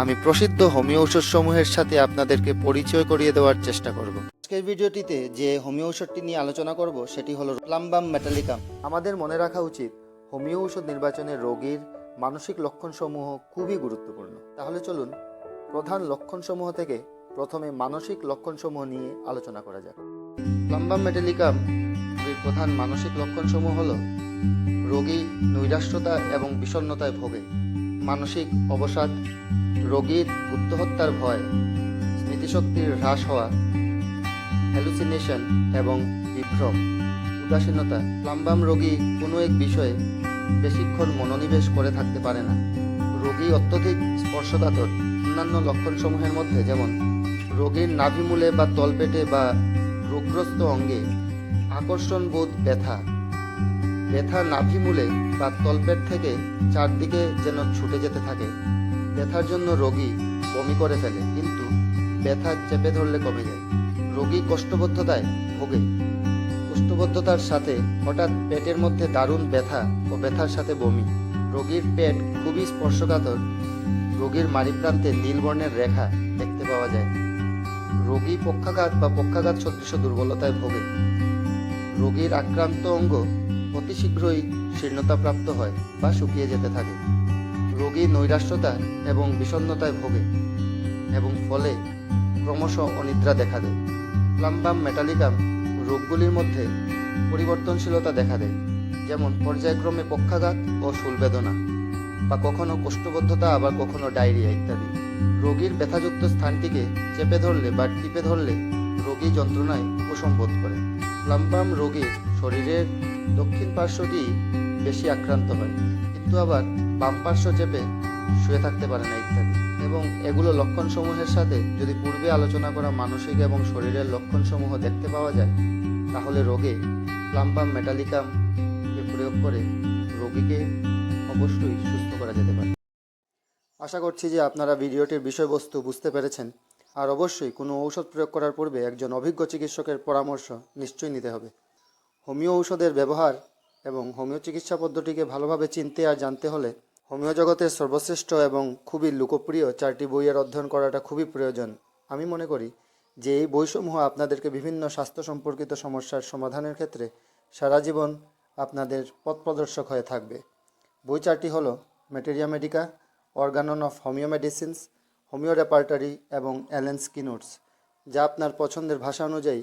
আমি প্রসিদ্ধ হোমিও ঔষধ সমূহের সাথে আপনাদেরকে পরিচয় করিয়ে দেওয়ার চেষ্টা করব। আজকের ভিডিওটিতে যে হোমিও ঔষধটি নিয়ে আলোচনা করব, সেটি হলো প্লাম্বাম মেটালিকাম। আমাদের মনে রাখা উচিত হোমিও ঔষধ নির্বাচনে রোগীর মানসিক লক্ষণসমূহ খুবই গুরুত্বপূর্ণ। তাহলে চলুন, প্রধান লক্ষণসমূহ থেকে প্রথমে মানসিক লক্ষণসমূহ নিয়ে আলোচনা করা যাক। প্লাম্বাম মেটালিকাম প্রধান মানসিক লক্ষণসমূহ হলো, রোগী নৈরাশ্যতা এবং বিষণ্ণতায় ভোগে। মানসিক অবসাদ, রোগীর গুপ্তহত্যার ভয়, স্মৃতিশক্তির হ্রাস হওয়া হ্যালুসিনেশন এবং বিভ্রম, উদাসীনতা। প্লাম্বাম রোগী কোনো এক বিষয়ে বেশিক্ষণ মনোনিবেশ করে থাকতে পারে না। রোগী অত্যধিক স্পর্শকাতর। অন্যান্য লক্ষণসমূহের মধ্যে যেমন রোগীর নাভিমূলে বা তলপেটে বা রোগগ্রস্ত অঙ্গে আকর্ষণ বোধ ব্যথা ব্যথা নাভিমূলে বা তলপেট থেকে চারদিকে যেন ছুটে যেতে থাকে। ব্যথার জন্য রোগী বমি করে ফেলে, কিন্তু ব্যথা চেপে ধরলে কমে যায়। রোগী কষ্টবদ্ধতায় ভোগে। কোষ্ঠবদ্ধতার সাথে হঠাৎ পেটের মধ্যে দারুণ ব্যথা ও ব্যথার সাথে বমি। রোগীর পেট খুবই স্পর্শকাতর। রোগীর মারিপ্রান্তে নীল বর্ণের রেখা দেখতে পাওয়া যায়। রোগী পক্ষাঘাত বা পক্ষাঘাত সদৃশ দুর্বলতায় ভোগে। রোগীর আক্রান্ত অঙ্গ অতি শীঘ্রই শীর্ণতাপ্রাপ্ত হয় বা শুকিয়ে যেতে থাকে। রোগী নৈরাশ্যতা এবং বিষণ্ণতায় ভোগে এবং ফলে ক্রমশ অনিদ্রা দেখা দেয়। প্লাম্বাম মেটালিকাম রোগগুলির মধ্যে পরিবর্তনশীলতা দেখা দেয়, যেমন পর্যায়ক্রমে পক্ষাঘাত ও শুলবেদনা বা কখনো কোষ্ঠবদ্ধতা, আবার কখনো ডায়রিয়া ইত্যাদি। রোগীর ব্যথাযুক্ত স্থানটিকে চেপে ধরলে বা টিপে ধরলে রোগী যন্ত্রণায় উপশম বোধ করে। প্লাম্বাম রোগীর শরীরের দক্ষিণ পার্শ্বটি বেশি আক্রান্ত হয়। কিন্তু আবার বাম পার্শ্ব চেপে শুয়ে থাকতে পারে না ইত্যাদি। এবং এগুলো লক্ষণসমূহের সাথে যদি পূর্বে আলোচনা করা মানসিক এবং শরীরের লক্ষণসমূহ দেখতে পাওয়া যায়, তাহলে রোগে প্লাম্বাম মেটালিকাম প্রয়োগ করে রোগীকে অবশ্যই সুস্থ করা যেতে পারে। আশা করছি যে আপনারা ভিডিওটির বিষয়বস্তু বুঝতে পেরেছেন। আর অবশ্যই কোনো ঔষধ প্রয়োগ করার পূর্বে একজন অভিজ্ঞ চিকিৎসকের পরামর্শ নিশ্চয়ই নিতে হবে। হোমিও ঔষধের ব্যবহার এবং হোমিও চিকিৎসা পদ্ধতিকে ভালোভাবে চিনতে আর জানতে হলে হোমিও জগতের সর্বশ্রেষ্ঠ এবং খুবই লোকপ্রিয় চারটি বইয়ের অধ্যয়ন করাটা খুবই প্রয়োজন। আমি মনে করি যে এই বইসমূহ আপনাদেরকে বিভিন্ন স্বাস্থ্য সম্পর্কিত সমস্যার সমাধানের ক্ষেত্রে সারা জীবন আপনাদের পথ প্রদর্শক হয়ে থাকবে। বই চারটি হলো materia medica organon of homoeo medicines homoeo repertory এবং অ্যালেন্স কিনোটস যা আপনার পছন্দের ভাষা অনুযায়ী